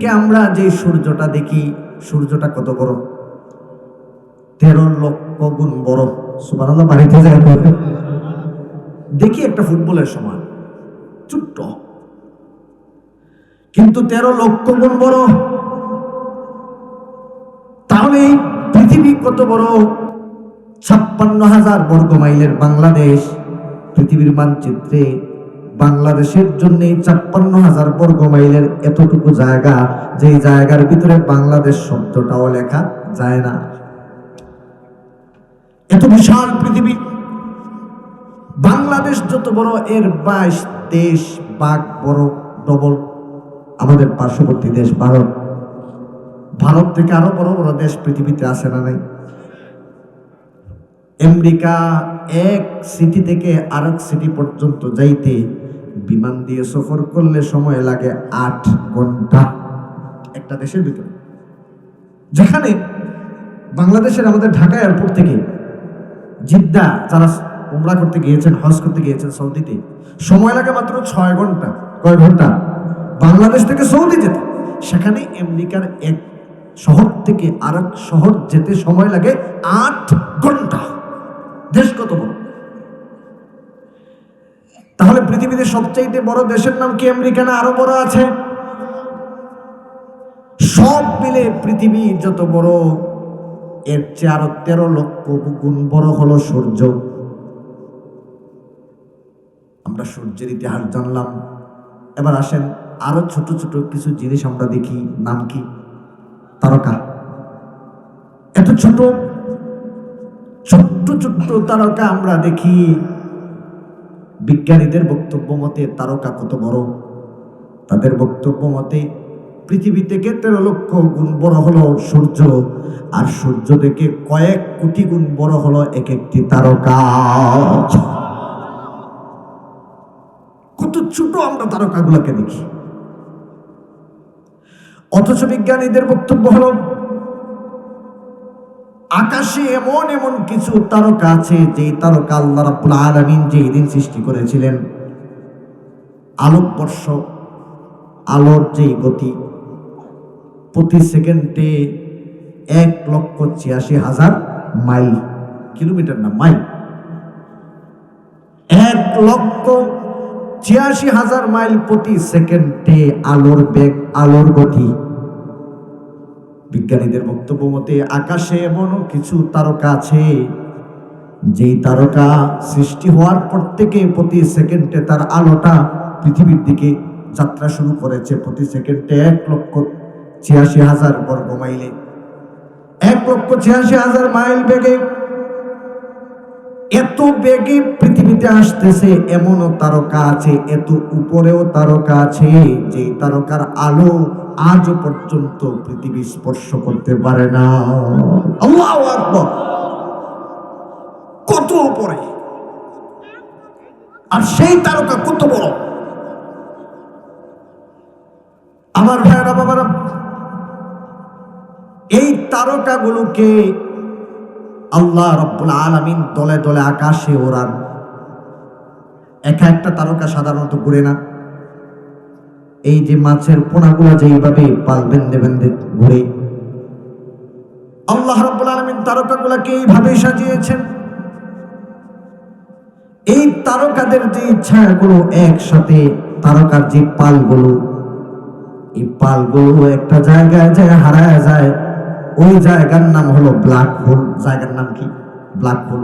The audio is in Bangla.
থেকে আমরা যে সূর্যটা দেখি, সূর্যটা কত বড়? তেরো লক্ষ গুণ বড়। সুবান বাড়িতে যায় দেখি একটা ফুটবলের সমান। ছোট্ট। কিন্তু তেরো লক্ষ গুণ বড়। তাহলে পৃথিবী কত বড়? ছাপ্পান্ন হাজার বর্গ মাইলের বাংলাদেশ, পৃথিবীর মানচিত্রে বাংলাদেশের জন্য ছাপ্পান্ন হাজার বর্গ মাইলের এতটুকু জায়গা, যেই জায়গার ভিতরে বাংলাদেশ শব্দটাও লেখা যায় না। এত বিশাল পৃথিবী। বাংলাদেশ যত বড়, এর বাইশ দেশ বাঘ বড়, ডবল। আমাদের পার্শ্ববর্তী দেশ ভারত। ভারত থেকে আরও বড় বড় দেশ পৃথিবীতে আসে না নাই? আমেরিকা এক সিটি থেকে আরেক সিটি পর্যন্ত যাইতে বিমান দিয়ে সফর করলে সময় লাগে আট ঘণ্টা। একটা দেশের ভিতরে। যেখানে বাংলাদেশের আমাদের ঢাকা এয়ারপোর্ট থেকে জিদ্দা যারা উমরা করতে গিয়েছেন, হজ করতে গিয়েছেন সৌদিতে। সময় লাগে মাত্র ছয় ঘণ্টা, কয় ঘণ্টা? বাংলাদেশ থেকে সৌদি যেতে। সেখানে আমেরিকার এক শহর থেকে আর শহর যেতে সময় লাগে আট ঘণ্টা। দেশ কত বড়? তাহলে পৃথিবীতে সবচাইতে বড় দেশের নাম কি আমেরিকা না আরও বড় আছে? সব মিলে পৃথিবী যত বড়, এর চেয়ে আরও তেরো লক্ষ গুণ বড় হলো সূর্য। আমরা সূর্যের ইতিহাস জানলাম। এবার আসেন আরও ছোট ছোট কিছু জিনিস আমরা দেখি। নাম কি? তারকা। এত ছোট, ছোট্ট ছোট্ট তারকা আমরা দেখি। বিজ্ঞানীদের বক্তব্য মতে তারকা কত বড়? তাদের বক্তব্য মতে পৃথিবী থেকে তেরো লক্ষ গুণ বড় হলো সূর্য, আর সূর্য থেকে কয়েক কোটি গুণ বড় হলো এক একটি তারকা। কত ছোট আমরা তারকাগুলোকে দেখি। অথচ বিজ্ঞানীদের বক্তব্য হলো আকাশে এমন এমন কিছু তারকা আছে যে তারকা আল্লাহ রাব্বুল আলামিন যে দিন সৃষ্টি করেছিলেন। আলোকবর্ষ, আলোর যে গতি, প্রতি সেকেন্ডে এক লক্ষ ছিয়াশি হাজার মাইল, কিলোমিটার না, মাইল। এক লক্ষ ছিয়াশি হাজার মাইল প্রতি সেকেন্ডে আলোর বেগ, আলোর গতি বিজ্ঞানীদের বক্তব্য মতে, আকাশে এমন কিছু তারকা আছে, যেই তারকা সৃষ্টি হওয়ার পর থেকে প্রতি সেকেন্ডে তার আলোটা পৃথিবীর দিকে যাত্রা শুরু করেছে। প্রতি সেকেন্ডে এক লক্ষ ছিয়াশি হাজার বর্গ মাইলে এক লক্ষ ছিয়াশি হাজার মাইল বেগে এত বেগে পৃথিবীতে আসতেছে, এমনও তারকা আছে, এত উপরেও তারকা আছে, যে তারকার আলো আজও পর্যন্ত পৃথিবী স্পর্শ করতে পারে না। কত উপরে? আর সেই তারকা কত বড়? আমার ভাইয়েরা, বাবারা, এই তারকাগুলোকে আল্লাহ রব্বুল আলামিন দলে দলে আকাশে ওড়ান। একা একটা তারকা সাধারণত ঘুরে না। এই যে মাছের পোনাগুলা যে এইভাবে পাল বেঁধে বেঁধে ঘুরে। আল্লাহ রব্বুল আলামিন তারকাগুলাকে এইভাবে সাজিয়েছেন। এই তারকাদের যে ছায়াগুলো একসাথে, তারকার যে পালগুলো, এই পালগুলো একটা জায়গায় যায় হারায় যায় ওই জায়গার নাম হলো ব্ল্যাক হোল জায়গার নাম কি? Black hole